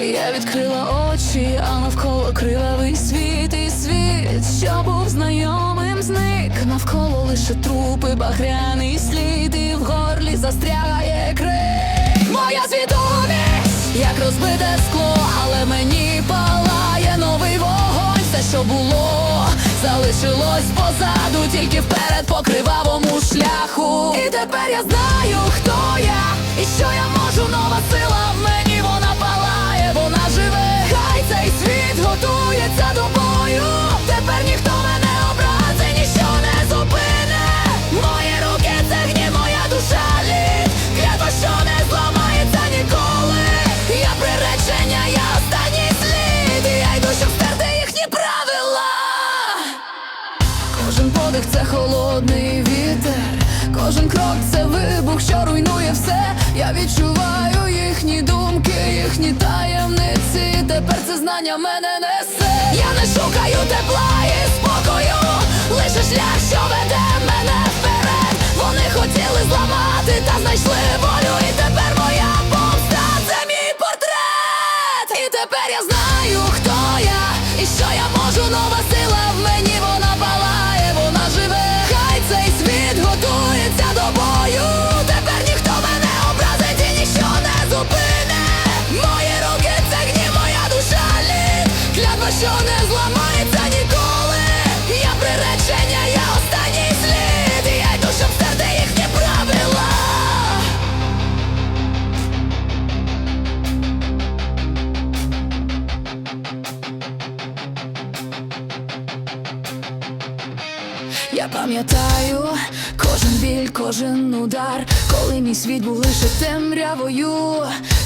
Я відкрила очі, а навколо кривавий світ і світ, що був знайомим, зник навколо лише трупи, багряний слід, і в горлі застрягає крик. Моя свідомість, як розбите що було, залишилось позаду, тільки вперед по кривавому шляху. І тепер я знаю, хто я, і що я можу, нова сила в мені кожен крок це вибух, що руйнує все. Я відчуваю їхні думки, їхні таємниці. Що не Я пам'ятаю кожен біль, кожен удар, коли мій світ був лише темрявою.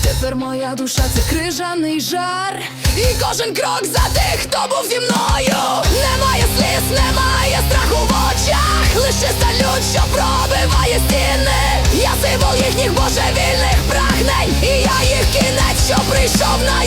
Тепер моя душа це крижаний жар. І кожен крок за тих, хто був зі мною. Немає сліз, немає страху в очах. Лише салют, що пробиває стіни. Я символ їхніх божевільних прагнень. І я їх кінець, що прийшов на